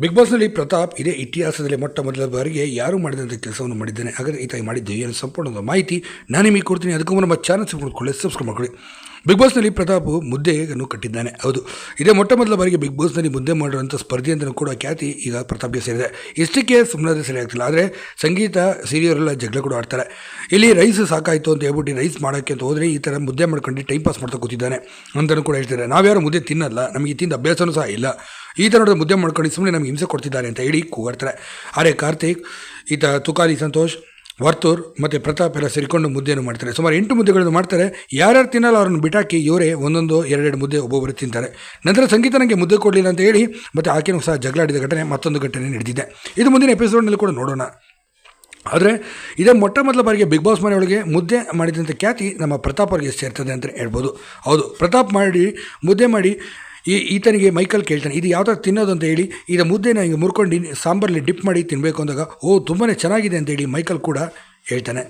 Big ಬಾಸ್ನಲ್ಲಿ ಪ್ರತಾಪ್ ಇದೇ ಇತಿಹಾಸದಲ್ಲಿ ಮೊಟ್ಟ ಮೊದಲ ಬಾರಿಗೆ ಯಾರು ಮಾಡಿದಂಥ ಕೆಲಸವನ್ನು ಮಾಡಿದ್ದಾನೆ? ಹಾಗಾದರೆ ಈತ ಮಾಡಿದ್ದು ಏನು? ಸಂಪೂರ್ಣದ ಮಾಹಿತಿ ನಾನು ನಿಮಗೆ ಕೊಡ್ತೀನಿ. ಅದಕ್ಕೂ ನಮ್ಮ ಚಾನಲ್ ಸಿಗ್ಕೊಳ್ಳಿ ಸಬ್ಸ್ಕ್ರೈಬ್ ಮಾಡ್ಕೊಳ್ಳಿ. ಬಿಗ್ ಬಾಸ್ನಲ್ಲಿ ಪ್ರತಾಪ್ ಮುದ್ದೆಯನ್ನು ಕಟ್ಟಿದ್ದಾನೆ? ಹೌದು. ಇದೇ ಮೊಟ್ಟ ಮೊದಲ ಬಾರಿಗೆ ಬಿಗ್ ಬಾಸ್ನಲ್ಲಿ ಮುದ್ದೆ ಮಾಡಿರುವಂಥ ಸ್ಪರ್ಧೆ ಅಂತಲೂ ಕೂಡ ಖ್ಯಾತಿ ಈಗ ಪ್ರತಾಪ್ಗೆ ಸೇರಿದೆ. ಇಷ್ಟಕ್ಕೆ ಸುಮ್ಮನೆ ಸರಿ ಆಗ್ತಿಲ್ಲ. ಆದರೆ ಸಂಗೀತ ಸೀರಿಯರೆಲ್ಲ ಜಗಳ ಕೂಡ ಆಡ್ತಾರೆ. ಇಲ್ಲಿ ರೈಸ್ ಸಾಕಾಯಿತು ಅಂತ ಹೇಳ್ಬಿಟ್ಟು ರೈಸ್ ಮಾಡೋಕ್ಕೆ ಅಂತ ಹೋದರೆ ಈ ಥರ ಮುದ್ದೆ ಮಾಡ್ಕೊಂಡು ಟೈಮ್ ಪಾಸ್ ಮಾಡ್ತಾ ಕೂತಿದ್ದಾನೆ ಅಂತಲೂ ಕೂಡ ಹೇಳ್ತಾರೆ ನಾವ್ಯಾರು ಮುದ್ದೆ ತಿನ್ನಲ್ಲ, ನಮಗೆ ತಿಂದ ಅಭ್ಯಾಸನೂ ಸಹ ಇಲ್ಲ. ಈ ಥರ ನೋಡಿದ್ರೆ ಮುದ್ದೆ ಮಾಡ್ಕೊಂಡು ಸುಮ್ಮನೆ ನಮಗೆ ಹಿಂಸೆ ಕೊಡ್ತಿದ್ದಾರೆ ಅಂತ ಹೇಳಿ ಕೂಗಾಡ್ತಾರೆ. ಆದರೆ ಕಾರ್ತಿಕ್, ಈತ ತುಕಾಲಿ ಸಂತೋಷ್ ವರ್ತೂರ್ ಮತ್ತು ಪ್ರತಾಪ್ ಎಲ್ಲ ಸೇರಿಕೊಂಡು ಮುದ್ದೆಯನ್ನು ಮಾಡ್ತಾರೆ. ಸುಮಾರು ಎಂಟು ಮುದ್ದೆಗಳನ್ನು ಮಾಡ್ತಾರೆ. ಯಾರ್ಯಾರು ತಿನ್ನಲ್ಲ ಅವ್ರನ್ನ ಬಿಟಾಕಿ ಇವರೇ ಒಂದೊಂದು ಎರಡೆರಡು ಮುದ್ದೆ ಒಬ್ಬೊಬ್ಬರು ತಿಂತಾರೆ. ನಂತರ ಸಂಗೀತ ನನಗೆ ಮುದ್ದೆ ಕೊಡಲಿಲ್ಲ ಅಂತ ಹೇಳಿ ಮತ್ತು ಆಕೆನೂ ಸಹ ಜಗಳಾಡಿದ ಘಟನೆ ಮತ್ತೊಂದು ಘಟನೆ ನಡೆದಿದೆ. ಇದು ಮುಂದಿನ ಎಪಿಸೋಡ್ನಲ್ಲಿ ಕೂಡ ನೋಡೋಣ. ಆದರೆ ಇದೇ ಮೊಟ್ಟ ಮೊದಲ ಬಾರಿಗೆ ಬಿಗ್ ಬಾಸ್ ಮನೆಯೊಳಗೆ ಮುದ್ದೆ ಮಾಡಿದಂಥ ಖ್ಯಾತಿ ನಮ್ಮ ಪ್ರತಾಪ್ ಅವರಿಗೆ ಸೇರ್ತದೆ ಅಂತ ಹೇಳ್ಬೋದು. ಹೌದು, ಪ್ರತಾಪ್ ಮಾಡಿ, ಮುದ್ದೆ ಮಾಡಿ ಈ ಈತನಿಗೆ ಮೈಕಲ್ ಕೇಳ್ತಾನೆ, ಇದು ಯಾವ ಥರ ತಿನ್ನೋದು ಅಂತ ಹೇಳಿ ಇದು ಮುದ್ದೆನ ಹಿಂಗೆ ಮುರ್ಕೊಂಡು ಸಾಂಬಾರಲ್ಲಿ ಡಿಪ್ ಮಾಡಿ ತಿನ್ನಬೇಕು ಅಂದಾಗ, ಓ ತುಂಬಾ ಚೆನ್ನಾಗಿದೆ ಅಂತ ಹೇಳಿ ಮೈಕಲ್ ಕೂಡ ಹೇಳ್ತಾನೆ.